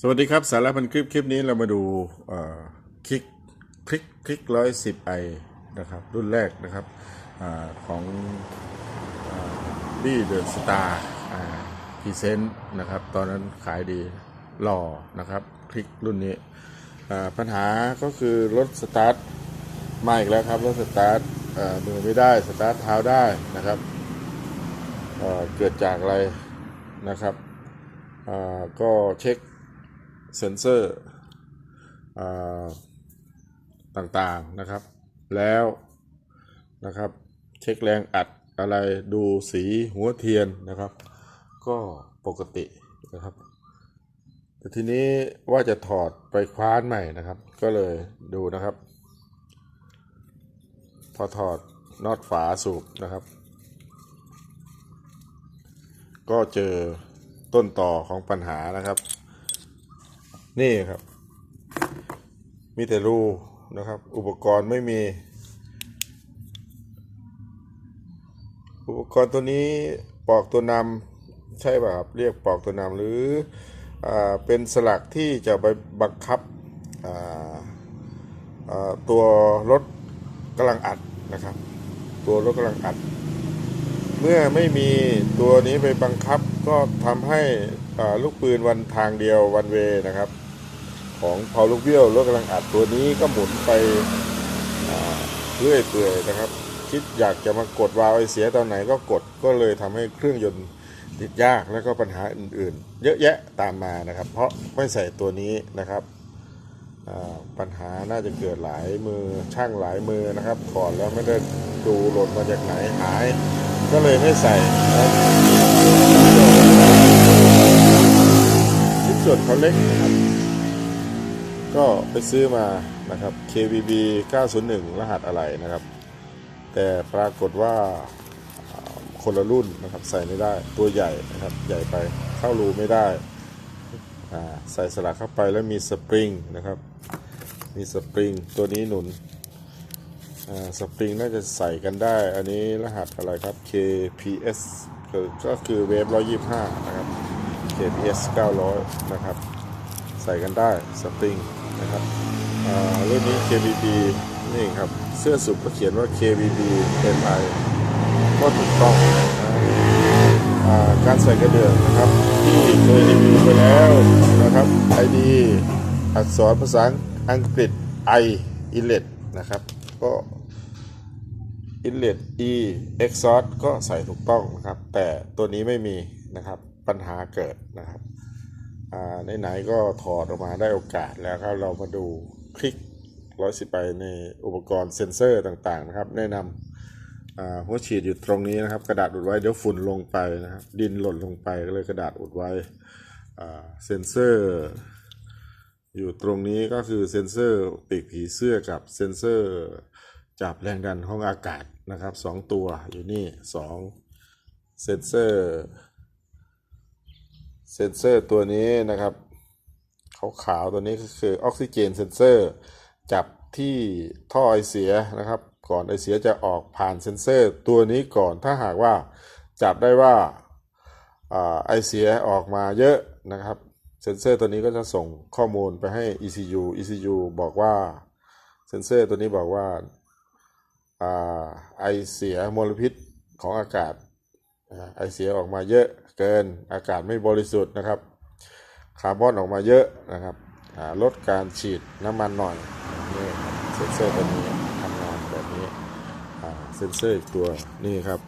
สวัสดีครับ สาระพันคลิปคลิปนี้เรามาดูคลิกคลิกคลิกร้อยสิบไอนะครับรุ่นแรกนะครับอของบี้เดอะสตาร์พีเซนต์นะครับ ตอนนั้นขายดีหล่อนะครับคลิกรุ่นนี้ปัญหาก็คือรถสตาร์ทมาอีกแล้วครับรถสตาร์ทเอ่อมือไม่ได้สตาร์ทเท้าได้นะครับเกิดจากอะไรนะครับก็เช็ค เซนเซอร์ต่างๆนะครับ แล้วนะครับ เช็คแรงอัดอะไรดูสีหัวเทียนนะครับ ก็ปกตินะครับแต่ทีนี้ว่าจะถอดไปคว้านใหม่นะครับ ก็เลยดูนะครับ พอถอดน็อตฝาสูบนะครับ ก็เจอต้นต่อของปัญหานะครับ นี่ครับ มีแต่รูนะครับ อุปกรณ์ไม่มี อุปกรณ์ตัวนี้ปอกตัวนำใช่ป่ะครับเรียกปอกตัวนำหรืออเป็นสลักที่จะไปบังคับตัวรถกำลังอัดนะครับ ตัวรถกำลังอัด เมื่อไม่มีตัวนี้ไปบังคับก็ทำให้ลูกปืนวันทางเดียววันเวนะครับ ของเผาลูกเบี้ยวรถกำลังอัดตัวนี้ก็หมุนไปเรื่อยเปื่อยนะครับ คิดอยากจะมากดวาล์วไอเสียตอนไหนก็กดก็เลยทำให้เครื่องยนต์ติดยากแล้วก็ปัญหาอื่นๆ เยอะแยะตามมานะครับ เพราะไม่ใส่ตัวนี้นะครับปัญหาน่าจะเกิดหลายมือช่างหลายมือนะครับถอดแล้วไม่ได้ดูหล่นมาจากไหนหาย ก็เลยไม่ใส่นะครับชิ้นส่วนเขาเล็กนะครับ ก็ไปซื้อมานะครับ KVB 901 รหัสอะไรนะครับ แต่ปรากฏว่าคนละรุ่นนะครับใส่ไม่ได้ตัวใหญ่นะครับใหญ่ไปเข้ารูไม่ได้ใส่สลักเข้าไปแล้วมีสปริงนะครับ มีสปริงตัวนี้หนุน สปริงน่าจะใส่กันได้ อันนี้รหัสอะไรครับ KPS ก็คือเวฟ125 นะครับ KPS 900 นะครับ ใส่กันได้สปริงนะครับอ่ารุ่นนี้ KBB นี่ครับ เสื้อสุบก็เขียนว่า KBB MI ก็ถูกต้องการใส่กระเดื่องนะครับ ที่เคยรีวิวไปแล้วนะครับ ID อักษรภาษาอังกฤษ I inlet นะครับ ก็ inlet e exhaust ก็ใส่ถูกต้องนะครับ แต่ตัวนี้ไม่มีนะครับปัญหาเกิดนะครับไหนๆก็ถอดออกมาได้โอกาสแล้วครับเรามาดูคลิกร้อยสิบไปในอุปกรณ์เซ็นเซอร์ต่างๆนะครับ แนะนำหัวฉีดอยู่ตรงนี้นะครับ กระดาษอุดไว้เดี๋ยวฝุ่นลงไปนะครับดินหล่นลงไปก็เลยกระดาษอุดไว้เซ็นเซอร์ อยู่ตรงนี้ก็คือเซ็นเซอร์ปีกผีเสื้อกับเซ็นเซอร์จับแรงดันของอากาศนะครับสองตัวอยู่นี่สองเซ็นเซอร์เซนเซอร์ตัวนี้นะครับขาวๆตัวนี้ก็คือออกซิเจนเซนเซอร์จับที่ท่อไอเสียนะครับ ก่อนไอเสียจะออกผ่านเซนเซอร์ตัวนี้ก่อนถ้าหากว่าจับได้ว่าไอเสียออกมาเยอะนะครับ เซนเซอร์ตัวนี้ก็จะส่งข้อมูลไปให้ ECU ECU บอกว่าเซนเซอร์ตัวนี้บอกว่าไอเสียมลพิษของอากาศไอเสียออกมาเยอะเกินอากาศไม่บริสุทธิ์นะครับ คาร์บอนออกมาเยอะนะครับลดการฉีดน้ำมันหน่อยนี่เซนเซอร์ตัวนี้ทำงานแบบนี้เซนเซอร์อีกตัวนี่ครับ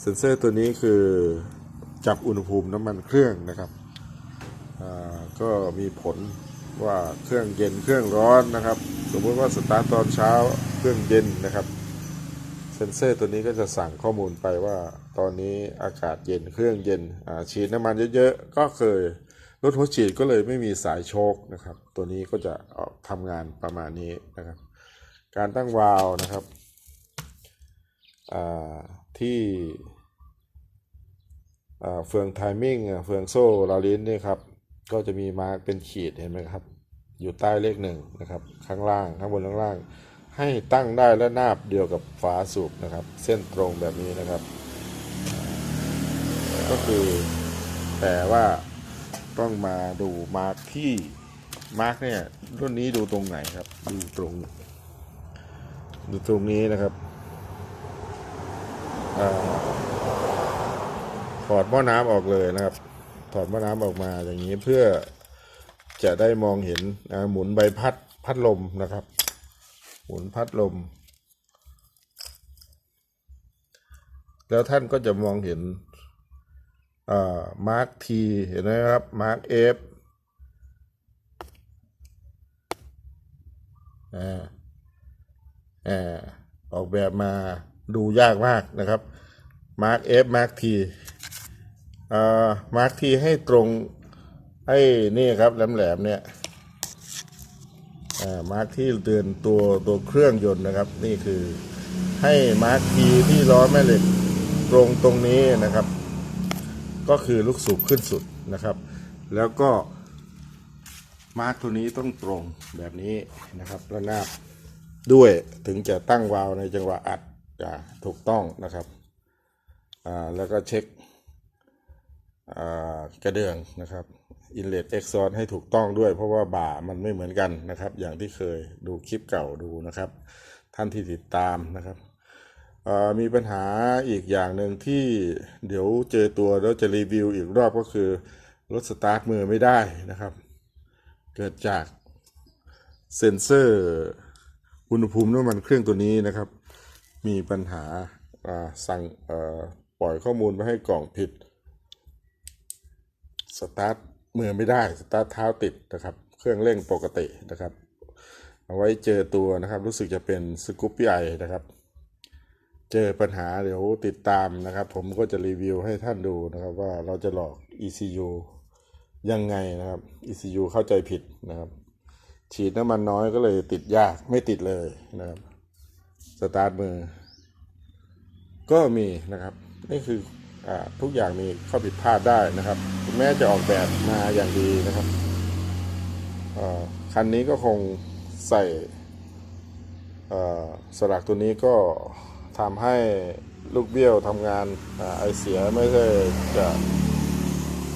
เซนเซอร์ตัวนี้คือจับอุณหภูมิน้ำมันเครื่องนะครับ ก็มีผลว่าเครื่องเย็นเครื่องร้อนนะครับ สมมติว่าสตาร์ทตอนเช้าเครื่องเย็นนะครับเซนเซอร์ตัวนี้ก็จะสั่งข้อมูลไปว่า ตอนนี้อากาศเย็นเครื่องเย็นฉีดน้ำมันเยอะๆก็เคยรถหัวฉีดก็เลยไม่มีสายโชคนะครับ ตัวนี้ก็จะออกทำงานประมาณนี้นะครับ การตั้งวาล์วนะครับที่เฟืองไทมิ่งเฟืองโซ่ลาลินนี่ครับ ก็จะมีมาร์กเป็นขีดเห็นไหมครับ อยู่ใต้เลขหนึ่งนะครับ ข้างล่างข้างบนข้างล่าง ให้ตั้งได้และนาบเดียวกับฝาสูบนะครับ เส้นตรงแบบนี้นะครับ ก็คือแต่ว่าต้องมาดูมาร์กที่มาร์กเนี่ยรุ่นนี้ดูตรงไหนครับดูตรงดูตรงนี้นะครับอาถอดหม้อน้ำออกเลยนะครับ อดหม้อน้ำออกมาอย่างนี้เพื่อจะได้มองเห็นหมุนใบพัดพัดลมนะครับ หมุนพัดลม แล้วท่านก็จะมองเห็นมาร์คทีเห็นไหมครับมาร์คเอฟออกแบบมาดูยากมากนะครับมาร์คเอฟมาร์คที มาร์คทีให้ตรงไอ้นี่ครับแหลมๆเนี่ยมาร์คที่เตือนตัวตัวเครื่องยนต์นะครับนี่คือให้มาร์คทีที่ล้อแม่เหล็กตรงตรงนี้นะครับ ก็คือลูกสูบขึ้นสุดนะครับ แล้วก็มาร์กตัวนี้ต้องตรงแบบนี้นะครับระนาบด้วยถึงจะตั้งวาล์วในจังหวะอัดอถูกต้องนะครับแล้วก็เช็ค กระเดื่องนะครับอินเล t เอ็กซอนให้ถูกต้องด้วย เพราะว่าบ่ามันไม่เหมือนกันนะครับ อย่างที่เคยดูคลิปเก่าดูนะครับ ท่านที่ติดตามนะครับมีปัญหาอีกอย่างหนึ่งที่เดี๋ยวเจอตัวแล้วจะรีวิวอีกรอบก็คือรถสตาร์ทมือไม่ได้นะครับ เกิดจากเซ็นเซอร์อุณหภูมิน้ำมันเครื่องตัวนี้นะครับ มีปัญหาสั่งปล่อยข้อมูลไปให้กล่องผิด สตาร์ทมือไม่ได้สตาร์ทเท้าติดนะครับ เครื่องเร่งปกตินะครับ เอาไว้เจอตัวนะครับ รู้สึกจะเป็นสกูปปี้ไอนะครับ เจอปัญหาเดี๋ยวติดตามนะครับ ผมก็จะรีวิวให้ท่านดูนะครับ ว่าเราจะหลอก ECU ยังไงนะครับ ECU เข้าใจผิดนะครับ ฉีดน้ำมันน้อยก็เลยติดยากไม่ติดเลยนะครับสตาร์ทมือ ก็มีนะครับ นี่คืออาทุกอย่างมีข้อผิดพลาดได้นะครับ แม้จะออกแบบมาอย่างดีนะครับคันนี้ก็คงใส่สลักตัวนี้ก็ทำให้ลูกเบี้ยวทำงานอไอเสียไม่ใช่จะ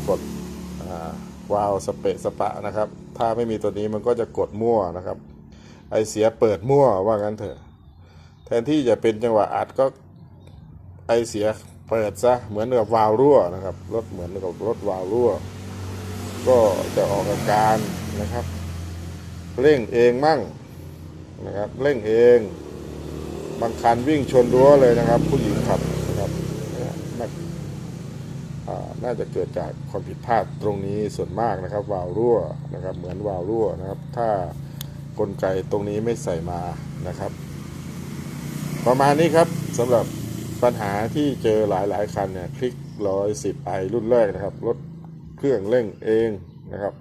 กดวาล์วสเปะสปะนะครับ ถ้าไม่มีตัวนี้มันก็จะกดมั่วนะครับ ไอเสียเปิดมั่วว่างั้นเถอะ แทนที่จะเป็นจังหวะอัดก็ไอเสีย เปิดซะเหมือนกับวาล์วรั่วนะครับรถเหมือนกับรถวาล์วรั่ว ก็จะออกอาการนะครับ เร่งเองมั่งนะครับเร่งเองบางคันวิ่งชนรั้วเลยนะครับ ผู้หญิงขับนะครับน่าอ่าน่าจะเกิดจากความผิดพลาดตรงนี้ส่วนมากนะครับ วาล์วรั่วนะครับ เหมือนวาล์วรั่วนะครับ ถ้ากลไกตรงนี้ไม่ใส่มานะครับ ประมาณนี้ครับสำหรับ ปัญหาที่เจอหลาย ๆ คันเนี่ยคลิกร้อยสิบไอรุ่นแรกนะครับรถเครื่องเร่งเองนะครับ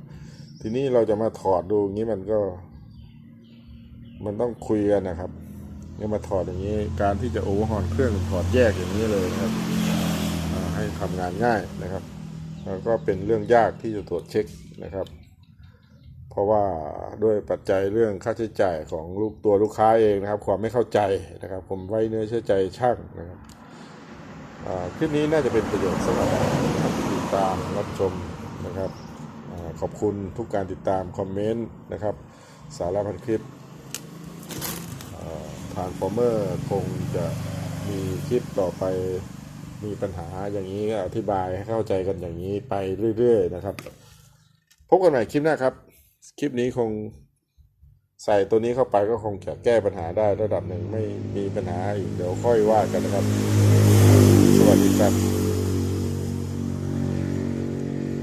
ทีนี้เราจะมาถอดดูอย่างนี้มันก็ มันต้องคุยกันนะครับเนี่ยมาถอดอย่างนี้ การที่จะโอเวอร์ฮอนเครื่องถอดแยกอย่างนี้เลยนะครับให้ทำงานง่ายนะครับแล้วก็เป็นเรื่องยากที่จะตรวจเช็คนะครับ เพราะว่าด้วยปัจจัยเรื่องค่าใช้จ่ายของลูกตัวลูกค้าเองนะครับ ความไม่เข้าใจนะครับ ผมไว้เนื้อเชื่อใจช่างนะครับคลิปนี้น่าจะเป็นประโยชน์สำหรับท่านที่ติดตามรับชมนะครับอขอบคุณทุกการติดตามคอมเมนต์นะครับ สาระพันคลิปทางฟอร์เมอร์คงจะมีคลิปต่อไปมีปัญหาอย่างนี้ก็อธิบายให้เข้าใจกันอย่างนี้ไปเรื่อย ๆ นะครับ พบกันใหม่คลิปหน้าครับ คลิปนี้คงใส่ตัวนี้เข้าไปก็คงจะแก้ปัญหาได้ระดับหนึ่งไม่มีปัญหาอีกเดี๋ยวค่อยว่ากันนะครับ สวัสดีครับ